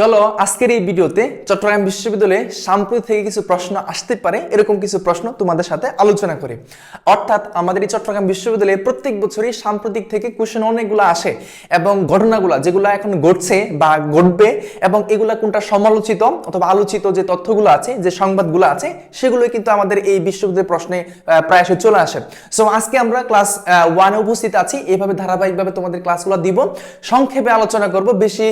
চলো, আজকের এই ভিডিওতে চট্টগ্রাম বিশ্ববিদ্যালয়ে সাম্প্রতিক থেকে কিছু প্রশ্ন আসতে পারে, এরকম কিছু প্রশ্ন তোমাদের সাথে আলোচনা করে। অর্থাৎ আমাদের এই চট্টগ্রাম বিশ্ববিদ্যালয়ে প্রত্যেক বছরই সাম্প্রতিক থেকে কোশ্চেন অনেকগুলো আসে এবং ঘটনাগুলো, যেগুলো এখন ঘটছে বা ঘটবে এবং এগুলা কোনটা সমালোচিত অথবা আলোচিত যে তথ্যগুলো আছে, যে সংবাদগুলো আছে, সেগুলোই কিন্তু আমাদের এই বিশ্ববিদ্যালয়ের প্রশ্নে প্রায়শই চলে আসে। সো আজকে আমরা ক্লাস ওয়ানে উপস্থিত আছি। এভাবে ধারাবাহিকভাবে তোমাদের ক্লাসগুলো দিব। সংক্ষেপে আলোচনা করব। বেশি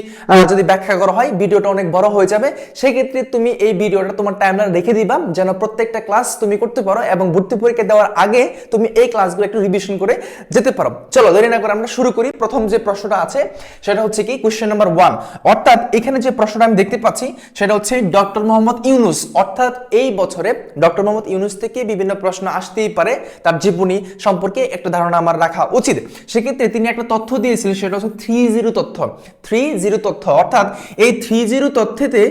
যদি ব্যাখ্যা করা হয় ভিডিওটা অনেক বড় হয়ে যাবে সেই ক্ষেত্রে তুমি এই ভিডিওটা তোমার টাইমলাইন রেখে দিবা, যেন প্রত্যেকটা ক্লাস তুমি করতে পারো এবং ভর্তি পরীক্ষা দেওয়ার আগে তুমি এই ক্লাসগুলো একটু রিভিশন করে যেতে পারো। চলো, দেরি না করে আমরা শুরু করি। প্রথম যে প্রশ্নটা আছে, সেটা হচ্ছে কি? কোশ্চেন নাম্বার ওয়ান অর্থাৎ এখানে যে প্রশ্নটা আমি দেখতে পাচ্ছি, সেটা হচ্ছে ডক্টর মোহাম্মদ ইউনুস। অর্থাৎ এই বছরে ডক্টর মোহাম্মদ ইউনুস থেকে বিভিন্ন প্রশ্ন আসতেই পারে, তার জীবনী সম্পর্কে একটা ধারণা আমার রাখা উচিত। সেক্ষেত্রে তিনি একটা তথ্য দিয়েছিলেন, সেটা হচ্ছে থ্রি জিরো তথ্য। থ্রি জিরো তথ্য, অর্থাৎ এই থ্রি জিরো তথ্যেতে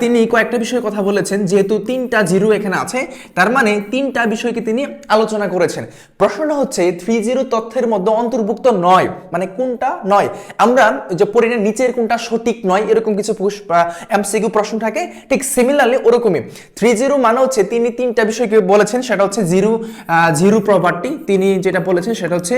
তিনি কয়েকটা বিষয়ে কথা বলেছেন, যেহেতু তিনটা জিরো এখানে আছে, তার মানে তিনটা বিষয়কে তিনি আলোচনা করেছেন। প্রশ্নটা হচ্ছে, থ্রি জিরো তথ্যের মধ্যে অন্তর্ভুক্ত নয় মানে কোনটা নয়? আমরা যে পড়ি নিচের কোনটা সঠিক নয়, এরকম কিছু এমসিকিউ প্রশ্ন থাকে, ঠিক সিমিলারলি ওরকমই। থ্রি জিরো মানে হচ্ছে, তিনি তিনটা বিষয়কে বলেছেন, সেটা হচ্ছে জিরো জিরো প্রপার্টি তিনি যেটা বলেছেন সেটা হচ্ছে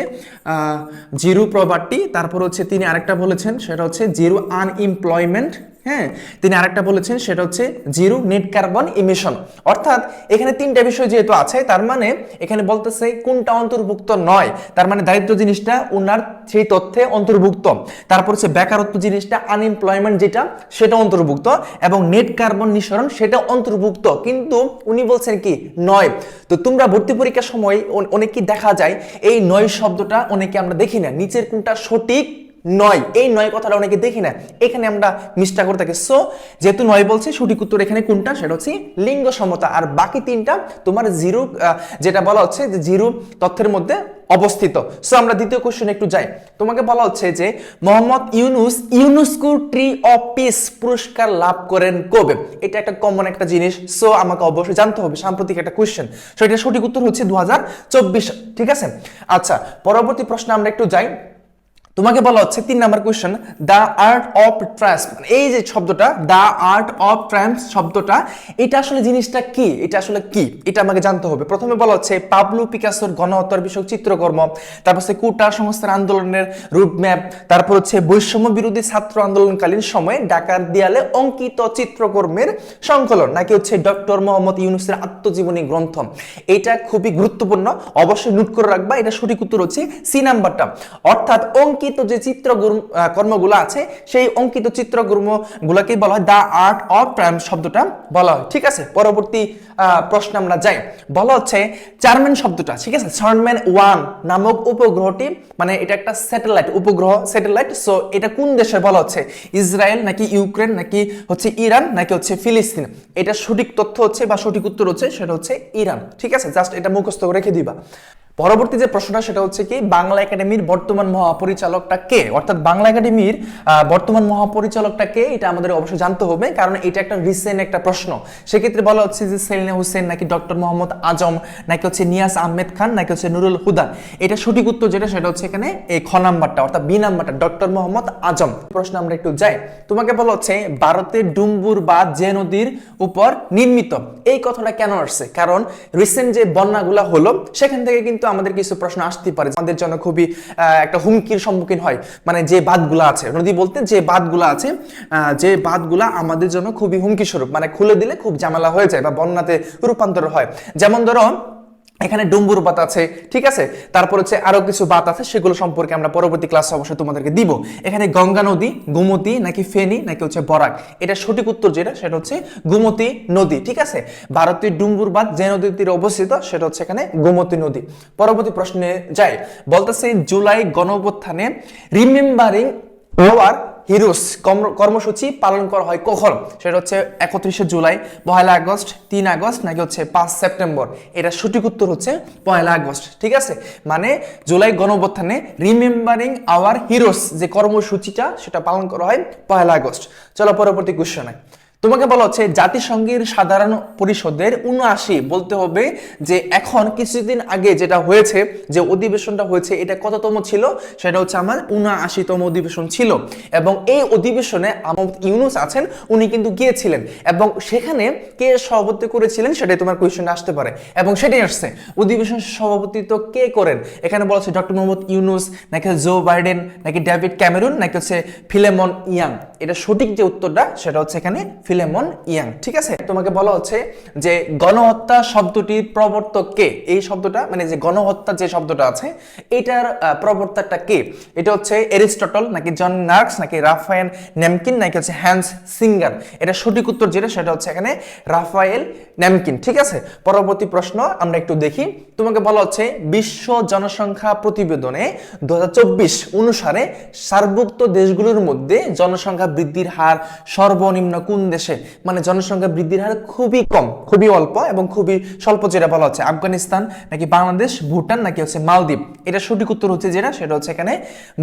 জিরো প্রপার্টি তারপর হচ্ছে তিনি আরেকটা বলেছেন, সেটা হচ্ছে জিরো আনএমপ্লয়মেন্ট হ্যাঁ তিনি আরেকটা বলেছেন, সেটা হচ্ছে জিরো নেট কার্বন ইমিশন। অর্থাৎ এখানে তিনটা বিষয় যেহেতু আছে, তার মানে এখানে বলতেছে কোনটা অন্তর্ভুক্ত নয়। তার মানে দারিদ্র জিনিসটা ওনার সেই তথ্যে অন্তর্ভুক্ত। তারপর হচ্ছে বেকারত্ব জিনিসটা আনএমপ্লয়মেন্ট যেটা, সেটা অন্তর্ভুক্ত এবং নেট কার্বন নিঃসরণ, সেটা অন্তর্ভুক্ত। কিন্তু উনি বলছেন কি, নয়। তো তোমরা ভর্তি পরীক্ষার সময় অনেকই দেখা যায়, এই নয় শব্দটা অনেকে আমরা দেখি না। নিচের কোনটা সঠিক নয়। এই নয় কথাটা অনেকে দেখি না। এখানে আমরা মিসটা করে থাকি। সো যেহেতু নয় বলছে, সঠিক উত্তর এখানে কোনটা? সেটা হচ্ছে লিঙ্গ সমতা। আর বাকি তিনটা তোমার জিরো যেটা বলা হচ্ছে যে জিরো তথ্যের মধ্যে অবস্থিত। সো আমরা দ্বিতীয় কোশ্চেন একটু যাই। তোমাকে বলা হচ্ছে যে Mohammad Yunus, UNESCO tree of peace পুরস্কার লাভ করেন কবে? এটা একটা কমন একটা জিনিস। সো আমাকে অবশ্যই জানতে হবে, সাম্প্রতিক একটা কোশ্চেন সো এটা সঠিক উত্তর হচ্ছে দু হাজার চব্বিশ। ঠিক আছে? আচ্ছা পরবর্তী প্রশ্ন আমরা একটু যাই। তোমাকে বলা হচ্ছে তিন number question the art of trans এই যে শব্দটা দ্য আর্ট অফ ট্রান্স শব্দটা, এটা আসলে জিনিসটা কি? এটা আসলে কি? এটা আমাকে জানতে হবে। প্রথমে বলা হচ্ছে, পাবলু পিকাসোর গণহত্যার বিষয়ক চিত্রকর্ম তারপর হচ্ছে, কুটা সংস্থার আন্দোলনের রুটম্যাপ তারপর হচ্ছে, বৈষম্য বিরোধী ছাত্র আন্দোলনকালীন সময়ে ঢাকার দেয়ালে অঙ্কিত চিত্রকর্মের সংকলন নাকি হচ্ছে, ডক্টর মোহাম্মদ ইউনুসের আত্মজীবনী গ্রন্থ এটা খুবই গুরুত্বপূর্ণ। অবশ্যই নোট করে রাখবা। এটা সঠিক উত্তর হচ্ছে, সি নাম্বারটা অর্থাৎ, অঙ্কিত যে চিত্র কর্মগুলো আছে, সেই অঙ্কিত চিত্র গুলোকে বলা হয় দ্য আর্ট অফ ট্রায়াম্প শব্দটা বলা হয়। ঠিক আছে? পরবর্তী প্রশ্নে আমরা যাই। বলা হচ্ছে চারম্যান শব্দটা, ঠিক আছে? চারম্যান ওয়ান নামক উপগ্রহটি মানে এটা একটা স্যাটেলাইট, উপগ্রহ স্যাটেলাইট। সো এটা কোন দেশে বলা হচ্ছে? ইসরায়েল নাকি ইউক্রেন নাকি হচ্ছে ইরান নাকি হচ্ছে ফিলিস্তিন? এটা সঠিক তথ্য হচ্ছে বা সঠিক উত্তর হচ্ছে সেটা হচ্ছে ইরান। ঠিক আছে? জাস্ট এটা মুখস্থ রেখে দিবা। পরবর্তী যে প্রশ্নটা, সেটা হচ্ছে কি, বাংলা একাডেমির বর্তমান মহাপরিচালকটা কে? অর্থাৎ বাংলা একাডেমির বর্তমান মহাপরিচালকটা কে? এটা আমাদের অবশ্যই জানতে হবে, কারণ এটা একটা রিসেন্ট একটা প্রশ্ন। সেক্ষেত্রে বলা হচ্ছে যে সেলিনা হোসেন নাকি ডক্টর মোহাম্মদ আজম, নাকি হচ্ছে নিয়াস আহমেদ খান, নাকি হচ্ছে নুরুল হুদা এটা সঠিক উত্তর যেটা, সেটা হচ্ছে এখানে এই খ নাম্বারটা, অর্থাৎ বি নাম্বারটা, ডক্টর মোহাম্মদ আজম। প্রশ্ন আমরা একটু যাই। তোমাকে বলা হচ্ছে ভারতের ডুম্বুর বা যে নদীর উপর নির্মিত। এই কথাটা কেন আসছে? কারণ রিসেন্ট যে বন্যাগুলা হলো, সেখান থেকে কিন্তু আমাদের কিছু প্রশ্ন আসতে পারে আমাদের জন্য খুবই একটা হুমকির সম্মুখীন হয়। মানে যে বাদগুলো আছে নদী বলতে যে বাদগুলো আছে যে বাঁধগুলা আমাদের জন্য খুবই হুমকি স্বরূপ মানে খুলে দিলে খুব ঝামেলা হয়ে যায় বা বন্যাতে রূপান্তর হয়। যেমন ধরো এখানে ডুম্বুর বাত আছে, ঠিক আছে? তারপর হচ্ছে আরও কিছু বাত আছে, সেগুলো সম্পর্কে আমরা পরবর্তী ক্লাসে অবশ্যই তোমাদেরকে দিব। এখানে গঙ্গা নদী, গোমতী নাকি ফেনী নাকি হচ্ছে বরাক? এটা সঠিক উত্তর যেটা, সেটা হচ্ছে গোমতী নদী, ঠিক আছে? ভারতীয় ডুম্বুর বাদ যে নদীর তীরে অবস্থিত, সেটা হচ্ছে এখানে গোমতী নদী। পরবর্তী প্রশ্নে যাই। বলতেছে, জুলাই গণঅভ্যুত্থানে রিমেম্বারিং আওয়ার হিরোস কর্মসূচি পালন করা হয় কখন? সেটা হচ্ছে একত্রিশে জুলাই, পয়লা আগস্ট, তিন আগস্ট নাকি হচ্ছে পাঁচ সেপ্টেম্বর? এটা সঠিক উত্তর হচ্ছে পয়লা আগস্ট, ঠিক আছে? মানে জুলাই গণঅভ্যুত্থানে রিমেম্বারিং আওয়ার হিরোস যে কর্মসূচিটা সেটা পালন করা হয় পয়লা আগস্ট। চলো পরবর্তী কোশ্চেনে তোমাকে বলা হচ্ছে জাতিসংঘের সাধারণ পরিষদের উনআশি বলতে হবে যে এখন কিছুদিন আগে যেটা হয়েছে, যে অধিবেশনটা হয়েছে, এটা কততম ছিল? সেটা হচ্ছে আমার উনআশিতম অধিবেশন ছিল। এবং এই অধিবেশনে আমার ইউনুস আছেন, উনি কিন্তু গিয়েছিলেন। এবং সেখানে কে সভাপতি করেছিলেন সেটাই তোমার কোয়েশ্চেন আসতে পারে। এবং সেটাই আসছে। অধিবেশন সভাপতিত্ব কে করেন? এখানে বলা হচ্ছে ডক্টর মোহাম্মদ ইউনুস নাকি জো বাইডেন নাকি ডেভিড ক্যামেরুন নাকি হচ্ছে ফিলেমন ইয়াং এটা সঠিক যে উত্তরটা, সেটা হচ্ছে এখানে ফিলেমন ইয়াং, ঠিক আছে? তোমাকে বলা হচ্ছে যে গণহত্যা শব্দটির প্রবর্তক কে? এই শব্দটা মানে যে গণহত্যা যে শব্দটা আছে, এটার প্রবর্তকটা কে? এটা হচ্ছে এরিস্টটল, নাকি জন নার্কস, নাকি রাফায়েল নেমকিন নাকি হচ্ছে হ্যান্স সিঙ্গার? এটা সঠিক উত্তর যেটা, সেটা হচ্ছে এখানে রাফায়েল নেমকিন ঠিক আছে? পরবর্তী প্রশ্ন আমরা একটু দেখি। তোমাকে বলা হচ্ছে বিশ্ব জনসংখ্যা প্রতিবেদনে দু হাজার চব্বিশ অনুসারে সার্কভুক্ত দেশগুলোর মধ্যে জনসংখ্যা বৃদ্ধির হার সর্বনিম্ন কোন দেশে মানে জনসংখ্যা বৃদ্ধির হার খুবই কম, খুবই অল্প এবং খুবই স্বল্প যেটা বলা হচ্ছে আফগানিস্তান নাকি বাংলাদেশ, ভুটান নাকি হচ্ছে মালদ্বীপ। এটা সঠিক উত্তর হচ্ছে যেটা, সেটা হচ্ছে এখানে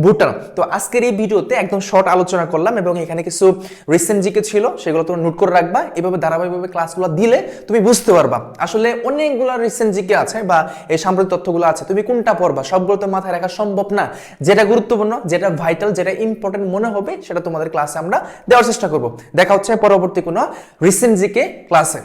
ভুটান। তো আজকের এই ভিডিওতে একদম শর্ট আলোচনা করলাম এবং এখানে কিছু রিসেন্ট জিকে ছিল সেগুলো তোমরা নোট করে রাখবা। এভাবে ধারাবাহিকভাবে ক্লাসগুলো দিলে তুমি বুঝতে পারবা। আসলে অনেকগুলো রিসেন্ট জিকে আছে বা এই সাম্প্রতিক তথ্যগুলো আছে, তুমি কোনটা পড়বা? সবগুলো তো মাথায় রাখা সম্ভব না। যেটা গুরুত্বপূর্ণ, যেটা ভাইটাল যেটা ইম্পর্টেন্ট মনে হবে, সেটা তোমাদের ক্লাসে আমরা দেওয়ার চেষ্টা করব। দেখা হচ্ছে পরবর্তী কোনো রিসেন্ট জিকে ক্লাসে